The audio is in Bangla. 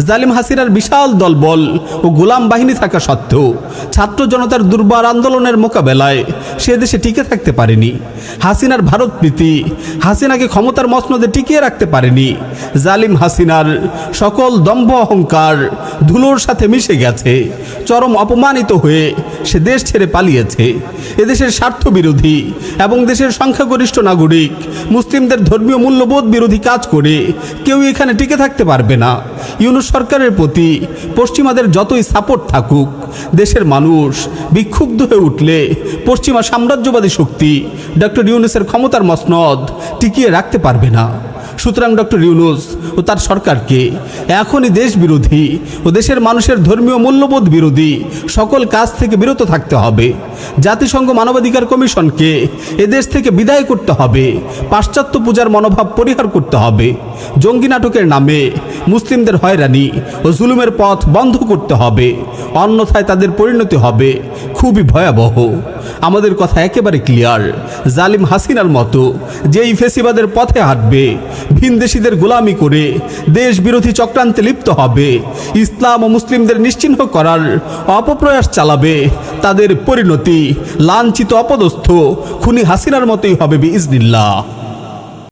জালিম হাসিনার বিশাল দলবল ও গোলাম বাহিনী থাকা সত্ত্বেও ছাত্র জনতার দুর্বার আন্দোলনের মোকাবেলায় সে দেশে টিকে থাকতে পারেনি। হাসিনার ভারত প্রীতি, হাসিনাকে ক্ষমতার মসনদে টিকিয়ে রাখতে পারেনি। জালিম হাসিনার সকল দম্ভ অহংকার ধুলোর সাথে মিশে গেছে। চরম অপমানিত হয়ে সে দেশ ছেড়ে পালিয়েছে। এদেশের স্বার্থ বিরোধী এবং দেশের সংখ্যাগরিষ্ঠ নাগরিক, মুসলিমদের ধর্মীয় মূল্যবোধ বিরোধী কাজ করে কেউ এখানে টিকে থাকতে পারবে না। ইউনুস সরকারের প্রতি পশ্চিমাদের যতই সাপোর্ট থাকুক, দেশের মানুষ বিক্ষুব্ধ হয়ে উঠলে পশ্চিমা সাম্রাজ্যবাদী শক্তি ডক্টর ইউনুসের ক্ষমতার মসনদ টিকিয়ে রাখতে পারবে না। সুতরাং ডক্টর ইউনুস ও তার সরকারকে এখনই দেশ বিরোধী ও দেশের মানুষের ধর্মীয় মূল্যবোধ বিরোধী সকল কাজ থেকে বিরত থাকতে হবে। জাতিসংঘ মানবাধিকার কমিশনকে এদেশ থেকে বিদায় করতে হবে। পাশ্চাত্য পূজার মনোভাব পরিহার করতে হবে। জঙ্গি নাটকের নামে মুসলিমদের হয়রানি ও জুলুমের পথ বন্ধ করতে হবে। অন্যথায় তাদের পরিণতি হবে খুবই ভয়াবহ। আমাদের কথা একেবারে ক্লিয়ার জালিম হাসিনার মতো, যেই ফেসিবাদের পথে হাঁটবে ভিনদেশিদের গোলামি করে দেশ বিরোধী চক্রান্তে লিপ্ত হবে, ইসলাম ও মুসলিমদের নিশ্চিহ্ন করার অপপ্রয়াস চালাবে, তাদের পরিণতি লাঞ্ছিত, অপদস্থ খুনি হাসিনার মতোই হবে বিইজনিল্লাহ।